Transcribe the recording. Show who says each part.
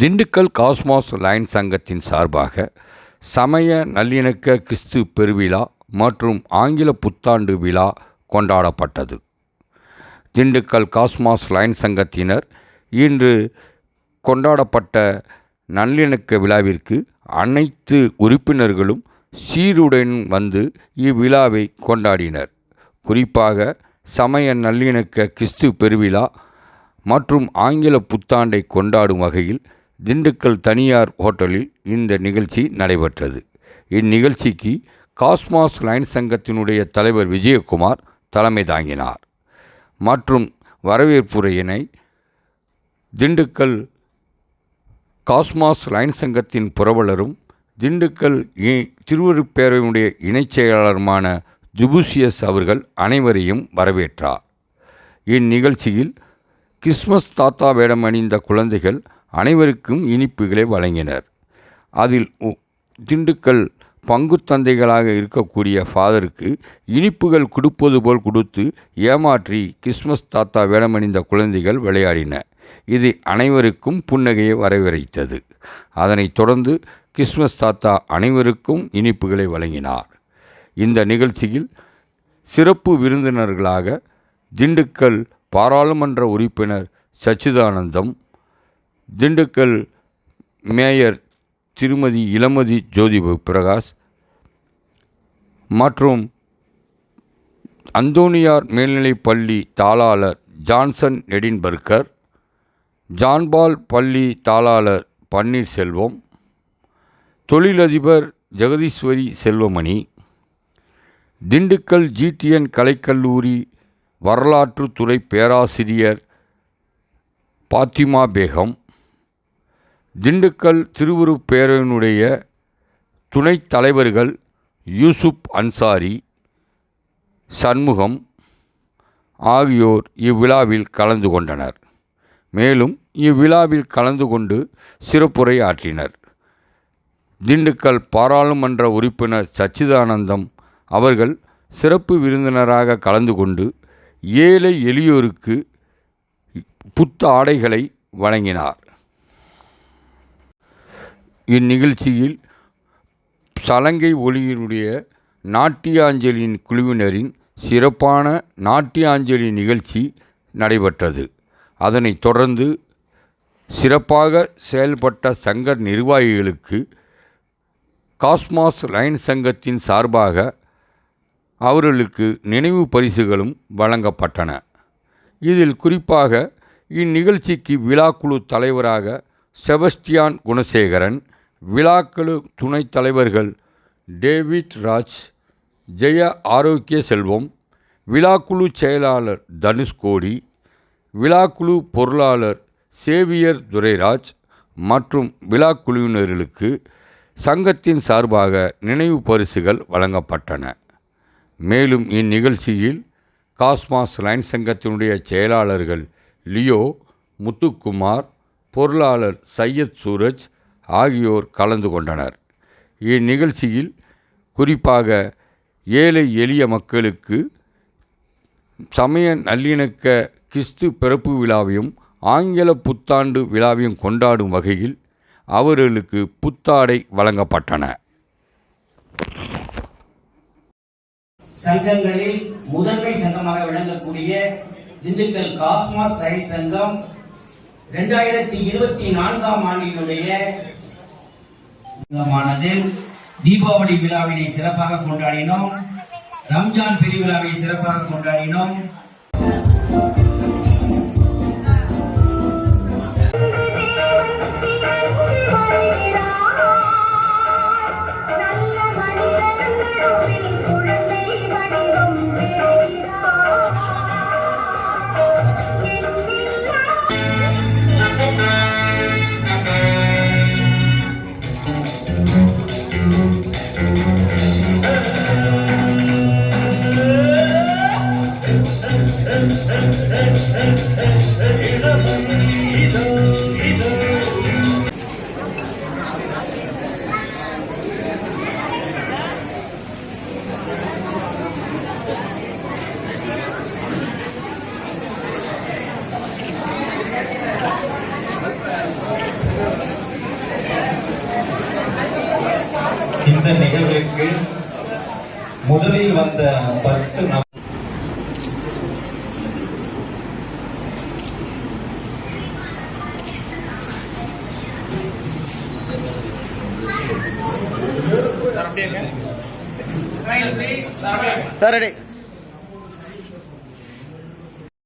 Speaker 1: Dindigul cosmos line சங்கத்தின் சார்பாக சமய நல்லிணக்க கிறிஸ்து பெருவிழா மற்றும் ஆங்கில புத்தாண்டு விழா கொண்டாடப்பட்டது. திண்டுக்கல் காஸ்மாஸ் லைன் சங்கத்தினர் இன்று கொண்டாடப்பட்ட நல்லிணக்க விழாவிற்கு அனைத்து உறுப்பினர்களும் சீருடன் வந்து இவ்விழாவை கொண்டாடினர். குறிப்பாக சமய நல்லிணக்க கிறிஸ்து பெருவிழா மற்றும் ஆங்கில புத்தாண்டை கொண்டாடும் வகையில் திண்டுக்கல் தனியார் ஹோட்டலில் இந்த நிகழ்ச்சி நடைபெற்றது. இந்நிகழ்ச்சிக்கு காஸ்மாஸ் லைன் சங்கத்தினுடைய தலைவர் விஜயகுமார் தலைமை தாங்கினார். மற்றும் வரவேற்புரையினை திண்டுக்கல் காஸ்மாஸ் லைன் சங்கத்தின் புரவலரும் திண்டுக்கல் இ- இணைச் செயலாளருமான ஜுபூசியஸ் அவர்கள் அனைவரையும் வரவேற்றார். இந்நிகழ்ச்சியில் கிறிஸ்மஸ் தாத்தா வேடம் அணிந்த குழந்தைகள் அனைவருக்கும் இனிப்புகளை வழங்கினர். அதில் உ- திண்டுக்கல் பங்குத்தந்தைகளாக இருக்கக்கூடிய ஃபாதருக்கு இனிப்புகள் கொடுப்பது போல் கொடுத்து ஏமாற்றி கிறிஸ்மஸ் தாத்தா வேடமணிந்த குழந்தைகள் விளையாடின. இது அனைவருக்கும் புன்னகையை வரவழைத்தது அதனைத் தொடர்ந்து கிறிஸ்மஸ் தாத்தா அனைவருக்கும் இனிப்புகளை வழங்கினார். இந்த நிகழ்ச்சியில் சிறப்பு விருந்தினர்களாக திண்டுக்கல் பாராளுமன்ற உறுப்பினர் சச்சிதானந்தம் திண்டுக்கல் மேயர் திருமதி இளமதி ஜோதி பிரகாஷ் மற்றும் அந்தோனியார் மேல்நிலைப் பள்ளி தாளாளர் ஜான்சன் எடின்பர்கர் ஜான்பால் பள்ளி தாளாளர் பன்னீர்செல்வம் தொழிலதிபர் ஜெகதீஸ்வரி செல்வமணி திண்டுக்கல் ஜிடிஎன் கலைக்கல்லூரி வரலாற்றுத்துறை பேராசிரியர் பாத்திமா பேகம் திண்டுக்கல் திருவுருப் பேரவையினுடைய துணைத் தலைவர்கள் யூசுப் அன்சாரி சண்முகம் ஆகியோர் இவ்விழாவில் கலந்து கொண்டனர். மேலும் இவ்விழாவில் கலந்து கொண்டு சிறப்புரை ஆற்றினர். திண்டுக்கல் பாராளுமன்ற உறுப்பினர் சச்சிதானந்தம் அவர்கள் சிறப்பு விருந்தினராக கலந்து கொண்டு ஏழை எளியோருக்கு புத்த ஆடைகளை வழங்கினார். இந்நிகழ்ச்சியில் சலங்கை ஒளியினுடைய நாட்டியாஞ்சலியின் குழுவினரின் சிறப்பான நாட்டியாஞ்சலி நிகழ்ச்சி நடைபெற்றது. அதனைத் தொடர்ந்து சிறப்பாக செயல்பட்ட சங்க நிர்வாகிகளுக்கு காஸ்மாஸ் லைன் சங்கத்தின் சார்பாக அவர்களுக்கு நினைவு பரிசுகளும் வழங்கப்பட்டன. இதில் குறிப்பாக இந்நிகழ்ச்சிக்கு விழாக்குழு தலைவராக செபஸ்டியான் குணசேகரன் விழாக்குழு துணைத் தலைவர்கள் டேவிட் ராஜ் ஜெய ஆரோக்கிய செல்வம் விழாக்குழு செயலாளர் தனுஷ்கோடி விழாக்குழு பொருளாளர் சேவியர் துரைராஜ் மற்றும் விழாக்குழுவினர்களுக்கு சங்கத்தின் சார்பாக நினைவு பரிசுகள் வழங்கப்பட்டன. மேலும் இந்நிகழ்ச்சியில் காஸ்மாஸ் லைன் சங்கத்தினுடைய செயலாளர்கள் லியோ முத்துக்குமார் பொருளாளர் சையத் சூரஜ் ஆகியோர் கலந்து கொண்டனர். இந்நிகழ்ச்சியில் குறிப்பாக ஏழை எளிய மக்களுக்கு சமய நல்லிணக்க கிறிஸ்து பிறப்பு விழாவையும் ஆங்கில புத்தாண்டு விழாவையும் கொண்டாடும் வகையில் அவர்களுக்கு புத்தாடை வழங்கப்பட்டன.
Speaker 2: சங்கங்களில் முதன்மை சங்கமாக விளங்கக்கூடிய திண்டுக்கல் காஸ்மாஸ் ரயில் சங்கம் இரண்டாயிரத்தி இருபத்தி நான்காம் ஆண்டினுடைய சங்கமானது தீபாவளி விழாவினை சிறப்பாக கொண்டாடினோம். ரம்ஜான் பெருவிழாவை சிறப்பாக கொண்டாடினோம்.
Speaker 3: முதலில் வந்த பத்து நபர்.
Speaker 4: Sir ready.